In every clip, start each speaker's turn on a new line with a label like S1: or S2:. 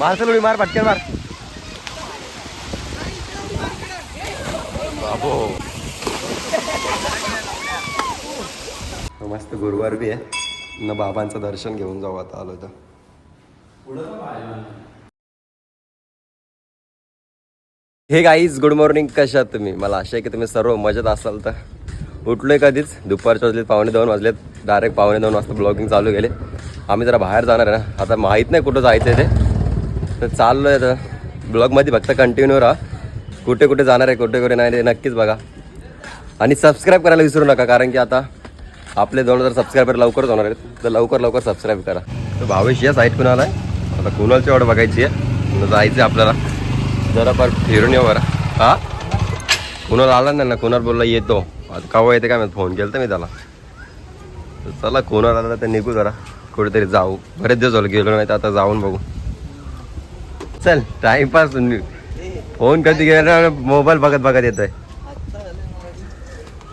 S1: मारसल उडी मार पटकन मार। बाबो। मस्त गुरुवार बी आहे. न बाबांचं दर्शन घेऊन जाऊ आता आलो तर हे गाईज गुड मॉर्निंग कशा आहात तुम्ही? मला आशा आहे की तुम्ही सर्व मजेत असाल तर. उठलोय कधीच. दुपारच्या वाजलेत पावणे दोन वाजलेत. डायरेक्ट पावणे दोन वाजता ब्लॉगिंग चालू केले. आम्ही जरा बाहेर जाणार आहे ना. आता माहीत नाही कुठं जायचं आहे ते. तर चाललो आहे तर ब्लॉगमध्ये फक्त कंटिन्यू राहा. कुठे कुठे जाणार आहे कुठे कुठे नाही ते नक्कीच बघा. आणि सबस्क्राईब करायला विसरू नका कारण की आता आपले दोन हजार सबस्क्रायबर लवकरच होणार आहेत. तर लवकर लवकर सबस्क्राईब करा. तर भावेश या साईट कुणाला आहे? आता कुणालची ऑर्डर बघायची आहे? जायचं आहे आपल्याला? जरा फार फिरून येऊ बरं. हा? कुणाल आला नाही ना कुणाल बोलला येतो. आता केव्हा येते काय मी फोन केला तर मी त्याला. चला कुणाल आला तर निघू जरा. कुठेतरी जाऊ. बरेच दिवस झालं गेलो नाही तर आता जाऊन बघू. चल टाइमपास फोन कधी गेला मोबाईल बघत बघत येतोय.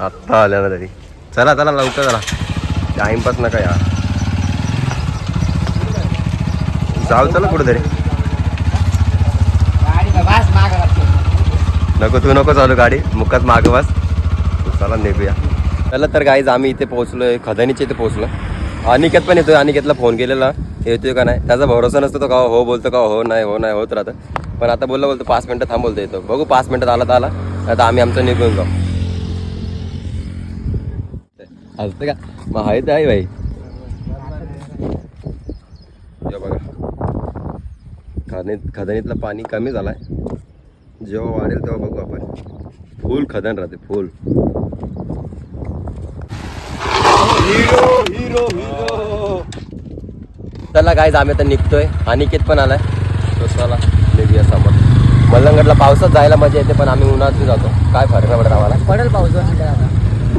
S1: आत्ता आल्या ना तरी. चला चला लवकर चला. टाइमपास नका या जाऊ चला कुठेतरी. नको तू नको चालू गाडी. मुखात माग बस. चला निघूया. चला तर गाईज आम्ही इथे पोहोचलोय. खदानीच्या इथे पोहोचलो अनिकेत पण येतोय. अनिकेतला फोन केलेला. येतोय का नाही? त्याचा भरोसा नसतो तो का हो बोलतो का हो नाही हो नाही होत राहतं. पण आता बोललं बोलतो पाच मिनटं थांबवलतो येतो बघू पाच मिनटात आला तर आला. आता आम्ही आमचं निघून जाऊ. हलतं का? मग आहे तर आहे भाई बघा. खदनीत खदनीतलं पाणी कमी झालं आहे जेव्हा वाढेल तेव्हा बघू आपण. फुल खदन राहते फुल. चला काय आम्ही आता निघतोय. अनिकेत पण आलाय. तो चला निघूया समोर. मल्लंगडला पावसात जायला मजा येते पण आम्ही उन्हात जातो. काय फरक नाही पडत आम्हाला?
S2: पडेल पाऊस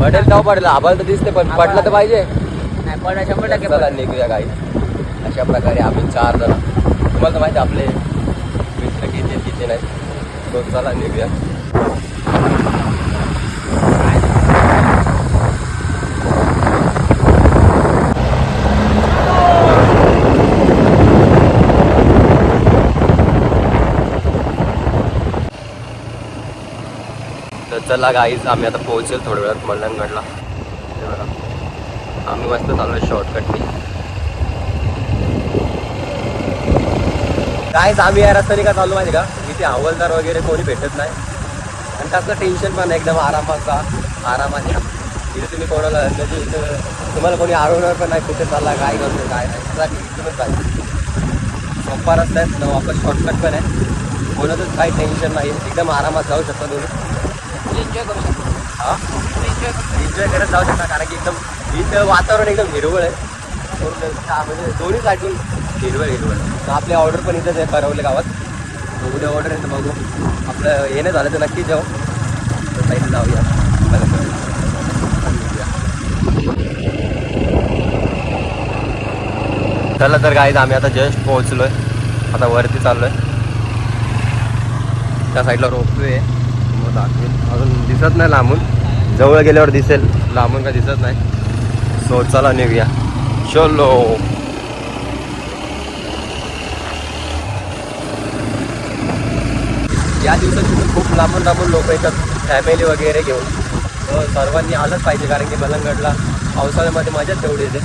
S1: पडेल तेव्हा पडेल आभाळ तर दिसते पण पडलं तर पाहिजे.
S2: नाही पडेल शंभर टक्के
S1: चला
S2: पडेल.
S1: निघूया गाई अशा प्रकारे आम्ही चार जण. तुम्हाला तर माहिती आपले मित्र किती किती नाही तो चला निघूया. चला गाईज आम्ही आता पोहोचेल थोड्या वेळात मल्लंगडला बघा. आम्ही मस्त चाललोय शॉर्टकटनी कायच आम्ही या रस्त्याने का चालू माहिती का? इथे हवालदार वगैरे कोणी भेटत नाही. आणि त्याचं टेन्शन पण आहे एकदम आरामाचा. आरामाने इथे तुम्ही कोणाला म्हणजे इथं तुम्हाला कोणी आरवणार पण नाही कुठे चालला काय करतो काय नाही. त्यासाठी इथूनच जायचं सोपा रस्ता आहे वापस शॉर्टकट पण आहे. कोणाचंच काही टेन्शन नाही. एकदम आरामात जाऊ शकता तुम्ही.
S2: एन्जॉय करू शकतो.
S1: हा?
S2: एन्जॉय
S1: एन्जॉय करत जाऊ शकता कारण की एकदम इथं वातावरण एकदम हिरवळ आहे. म्हणजे दोन्ही साईडून हिरवळ हिरवळ. तर आपली ऑर्डर पण इथंच आहे परवले गावात. उद्या ऑर्डर आहे तर बघू. आपलं येणं झालं तर नक्की जाऊ तर साईड जाऊया. चला तर गाईज आम्ही आता जस्ट पोहोचलोय. आता वरती चाललोय. त्या साईडला रोपवे आहे. दाखवेल अजून दिसत नाही लांबून. जवळ गेल्यावर दिसेल. लांबून काय दिसत नाही. सो चला निघूया. चलो. या दिवसात खूप लांबून लांबून लोक येतात. फॅमिली वगैरे घेऊन. सर्वांनी आलंच पाहिजे कारण की मलंगडला पावसाळ्यामध्ये मजाच तेवढी येते.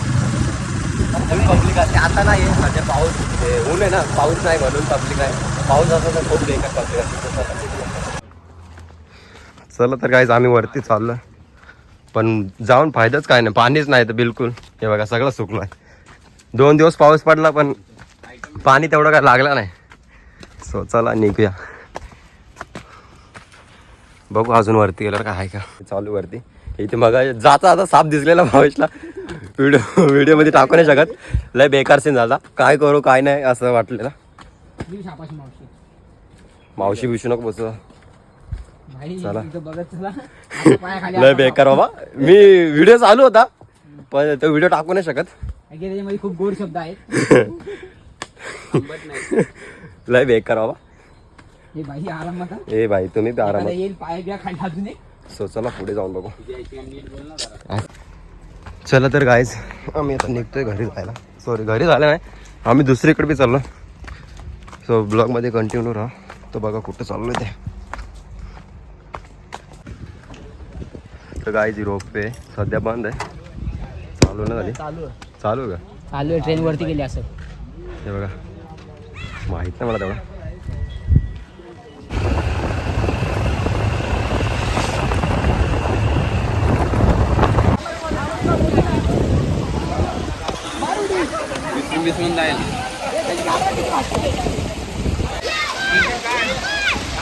S1: पब्लिक असते आता नाही आहे म्हणजे पाऊस ऊन आहे ना. पाऊस नाही म्हणून पब्लिक आहे. पाऊस असं तर खूप बेकार पब्लिक असते चला तर काहीच आम्ही वरती चाललो पण जाऊन फायदाच काय नाही पाणीच नाही तर बिलकुल. हे बघा सगळं सुकलं आहे दोन दिवस पाऊस पडला पण पाणी तेवढं काय लागलं नाही. सो चला निघूया. बघू अजून वरती गेल्यावर काय आहे का. चालू वरती. इथे मग जाता आता साप दिसलेला भावेशला. व्हिडिओ व्हिडिओमध्ये टाकू नाही शकत. लय बेकार सीन झाला. काय करू काय नाही असं वाटलेलं.
S2: मावशी.
S1: मावशी बिशू नको बसू. चला. लय बेकार बाबा. मी व्हिडिओ चालू होता पण तो व्हिडिओ टाकू नाही शकत.
S2: खूप गोड शब्द आहेत. नाही.
S1: लय बेकार बाबा.
S2: हे भाई आरामात.
S1: ए भाई तुम्ही आरामात.
S2: येईल पाय बिया खाली अजून एक.
S1: सो चला पुढे जाऊन बघू. चला तर गायच आम्ही आता निघतोय घरी जायला. सॉरी घरी झालं नाही. आम्ही दुसरीकडे बी चाललो. सो ब्लॉगमध्ये कंटिन्यू राहा. तो बघा कुठं चाललो ते. तर गायची रोपवे सध्या बंद आहे चालू ना झाली
S2: चालू आहे.
S1: चालू आहे का?
S2: चालू आहे ट्रेन वरती गेली असं.
S1: हे बघा. माहीत नाही मला तेवढं.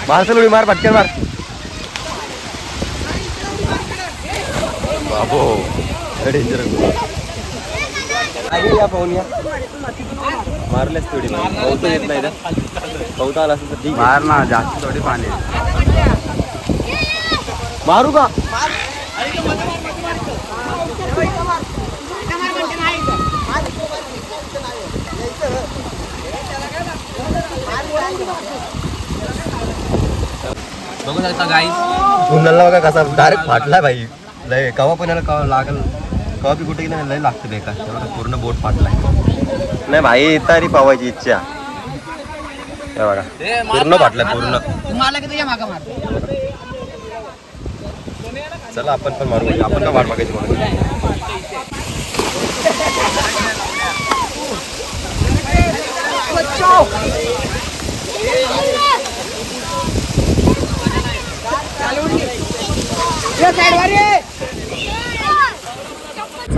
S1: मार चल मार पटकन मार. डेंजर या पाहून या मारलेच थोडी पाऊस येत नाही ना पाऊस आला असेल तर ठीक.
S2: मार ना जास्त थोडी पाणी
S1: मारू का?
S2: बघू शकता गाईस
S1: उन्हाला बघा कसा डायरेक्ट फाटला भाई. लय कवा पण याला कवा लागल कवा बी कुठे नाही लय लागतं बेकार. तेवढा पूर्ण बोट फाटलाय. नाही भाई तरी पावायची इच्छा. हे बघा पूर्ण फाटलाय पूर्ण.
S2: तुम्हाला की तुझ्या मागं मार.
S1: चला आपण पण मारू. आपण का वाट बघायची म्हणून?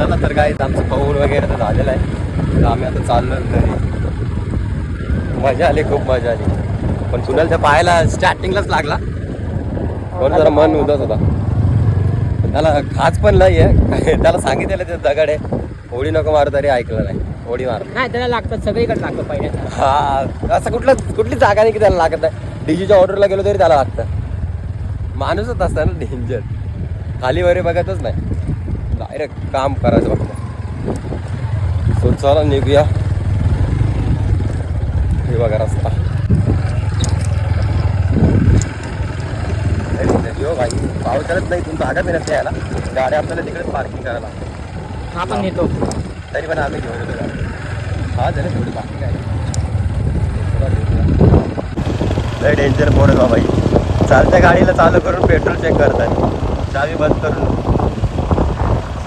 S1: चला तर काय आमचं पाऊल वगैरे तर झालेलं आहे. तर आम्ही आता चाललो घरी. मजा आली खूप मजा आली. पण सुनालच्या पायाला स्टार्टिंगलाच लागला. पण जरा मन उदास होता. त्याला खास पण नाही आहे. त्याला सांगितलेलं ते दगड आहे. होडी नको मारू तरी ऐकलं नाही. होडी मार.
S2: नाही त्याला लागतं सगळीकडे लागतं पहिल्या
S1: हा असं कुठलं कुठली जागा नाही की त्याला लागत नाही. डीजीच्या ऑर्डरला गेलो तरी त्याला लागतं. माणूसच असतं ना डेंजर खाली वगैरे बघतच नाही. डायरेक्ट काम करायचं फक्त. सो चला निघूया. हे बघा रस्ता. भाई पावसाळ्यात नाही तुमचा जागा मिळत नाही याला गाड्या आपल्याला तिकडेच पार्किंग करायला लागते.
S2: आपण नेतो
S1: तरी पण आम्ही घेऊन येतो गाडी. हा झाले थोडी बाकी काय लय डेंजर मोड आहे बाबा चालत्या गाडीला चालू करून पेट्रोल चेक करतात. चावी बंद करून.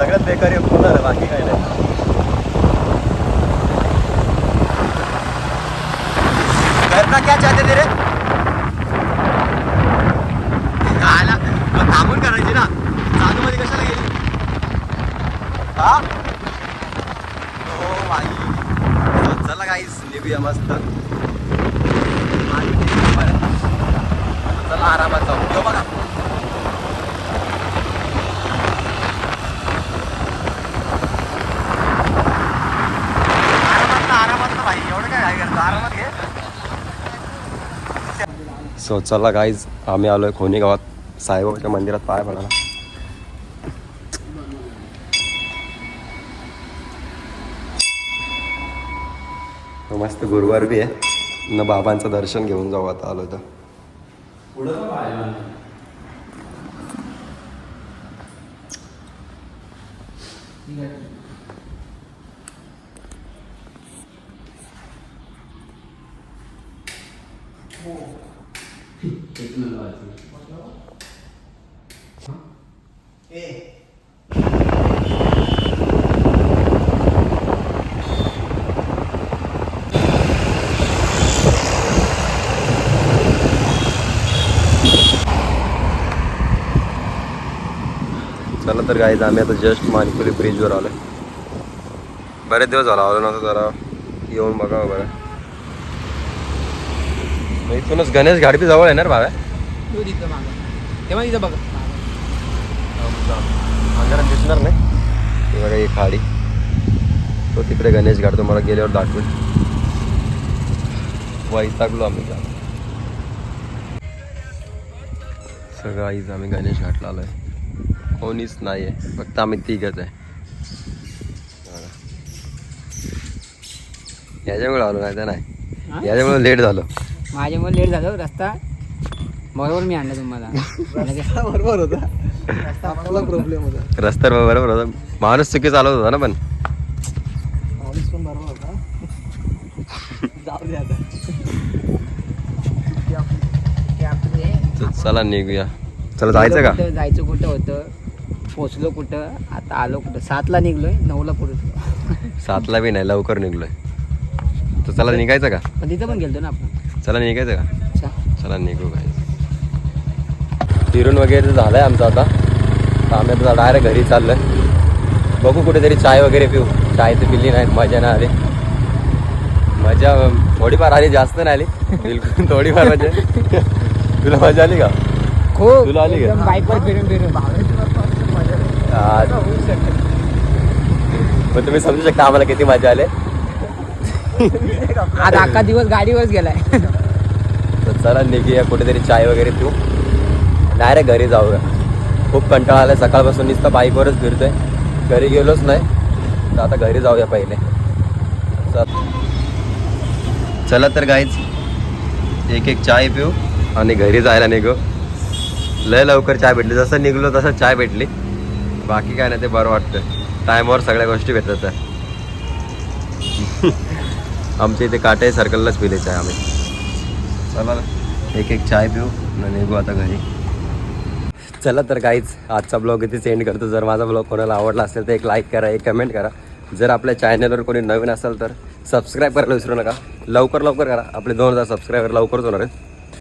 S1: सगळ्यात बेकारी हे पूर्ण झालं बाकी काय नाही. करना क्या चाहते ते रे आला मग थांबून करायची ना. चालू मध्ये कशाला गेली? हा? हो भाई चला काही निघूया मस्त. चला आरामात जाऊ. बघा आरामात ना, आरामात ना भाई एवढं काय काय करतो आरामात घे सो चला गाईज आम्ही आलोय खोनी गावात. साईबाबाच्या मंदिरात पाय पडायला. मस्त गुरुवार बी आहे. न बाबांचं दर्शन घेऊन जाऊ आता आलो तर. चला तर गाईज आम्ही आता जस्ट मानकुली ब्रिजवर आलोय. बरेच दिवस झाला आलो नव्हतं जरा. येऊन बघावं बरं इथूनच गणेश घाडपी जवळ येणार
S2: तेव्हा तिथं बघ
S1: अंधारात दिसणार नाही. बघा ही खाडी. तो तिकडे गणेश घाट तुम्हाला गेल्यावर दाखवेल. वैतागलो आम्ही सगळं आईज आम्ही गणेश घाटला आलोय. कोणीच नाही आहे फक्त आम्ही तिघच आहे. याच्यामुळे आलो नाही तर नाही. याच्यामुळे लेट झालो.
S2: माझ्यामुळे लेट झालो. रस्ता बरोबर मी आणला तुम्हाला.
S3: बरोबर होता. प्रॉब्लेम होता.
S1: बरोबर होता. माणूस चुकी चालवत होता ना पण.
S3: माणूस पण बरोबर होता.
S1: चला निघूया. चला जायचं का?
S2: जायचं कुठं होतं? पोचलो कुठं? आता आलो कुठं? सातला निघलोय नऊला पोहोचलो
S1: सातला बी नाही लवकर निघलोय. तर चला निघायचं का?
S2: पण तिथं पण गेलतो ना आपण.
S1: चला निघायचं का. चला. निघू काय फिरून वगैरे झालंय आमचं आता. आम्ही आता डायरेक्ट घरी चाललोय. बघू कुठेतरी चाय वगैरे पिऊ. चाय तर पिली नाही मजा नाही आली. मजा थोडीफार आली जास्त नाही आली. बिलकुल थोडीफार मजा. तुला मजा आली का?
S2: खूप.
S1: तुला आली का?
S2: बाईकवर फिरून फिरून
S1: पण तुम्ही समजू शकता आम्हाला किती मजा आली.
S2: आज अख्खा दिवस गाडीवरच गेलाय.
S1: तर चला निघूया कुठेतरी चाय वगैरे पिऊ. डायरेक्ट घरी जाऊया खूप कंटाळा आलाय. सकाळपासून नुसतं बाईकवरच फिरतोय. घरी गेलोच नाही. तर आता घरी जाऊया पहिले. चल. चला तर गाईच एक एक चाय पिऊ आणि घरी जायला निघू. लय लवकर चाय भेटली. जसं निघलो तसं चाय भेटली. बाकी काय नाही ते बरं वाटतं. टायमावर सगळ्या गोष्टी भेटतात आहे. आमच्या इथे काटे सर्कललाच पिले चाय आम्ही. चला एक एक चाय पिऊ आणि निघू आता घरी. चला तर काहीच आजचा ब्लॉग इथे सेंड करतो. जर माझा ब्लॉग कोणाला आवडला असेल तर एक लाईक करा एक कमेंट करा. जर आपल्या चॅनलवर कोणी नवीन असेल तर सबस्क्राईब करायला विसरू नका. लवकर लवकर करा. आपले दोन हजार सबस्क्रायबर लवकरच होणार आहेत.